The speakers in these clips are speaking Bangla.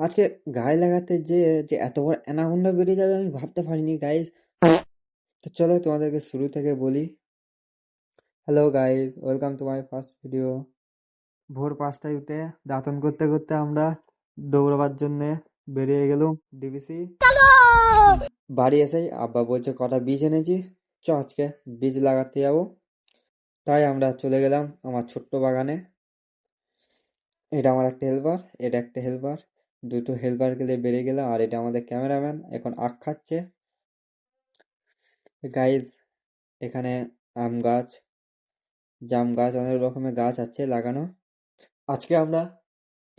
আজকে গায়ে লাগাতে যে যে এত বড় অ্যানাকোন্ডা বেরিয়ে যাবে আমি ভাবতে পারিনি গাইস তো চলো তোমাদেরকে শুরু থেকে বলি। Hello guys welcome to my first video ভোর পাঁচটায় উঠে দাঁতন করতে করতে আমরা দৌড়াবার জন্য বেরিয়ে গেলাম ডিবিসি বাড়ি এসেই আব্বা বলছে কটা বীজ এনেছি? চ আজকে বীজ লাগাতে যাব। তাই আমরা চলে গেলাম আমার ছোট্ট বাগানে। এটা আমার একটা হেল্পার এটা একটা হেল্পার দুটো হেল্পার গেলে বেরিয়ে গেলাম আর এটা আমাদের ক্যামেরাম্যান এখন আখ খাচ্ছে। গাইজ এখানে আম গাছ জাম গাছ অনেক রকমের গাছ আছে লাগানো। আজকে আমরা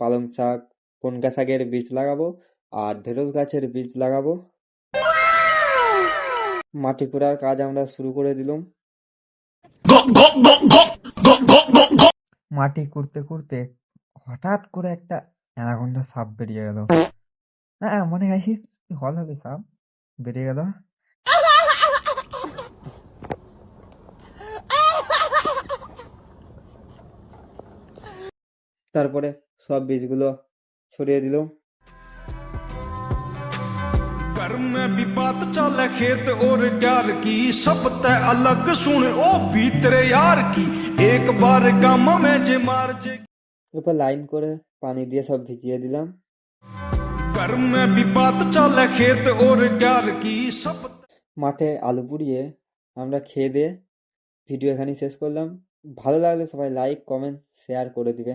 পালং শাক পনকা শাকের বীজ লাগাবো আর ঢেঁড়স গাছের বীজ লাগাবো। মাটি খোঁড়ার কাজ আমরা শুরু করে দিলাম। মাটি খুঁড়তে খুঁড়তে হঠাৎ করে একটা অ্যানাকোন্ডা সাপ বেরিয়ে গেল হ্যাঁ মনে হয় হল হলে সাপ বেরিয়ে গেল তারপরে সব বীজগুলো ছড়িয়ে দিলাম घर में भी बात चले खेत और प्यार की सब तय अलग सुन ओ भीतरे यार की एक बार गम में जे मार जे এরপর লাইন করে পানি দিয়ে সব ভিজিয়ে দিলাম। মাঠে আলু পুড়িয়ে আমরা খেয়ে দিয়ে ভিডিও এখানেই শেষ করলাম। ভালো লাগলে সবাই লাইক কমেন্ট শেয়ার করে দিবে।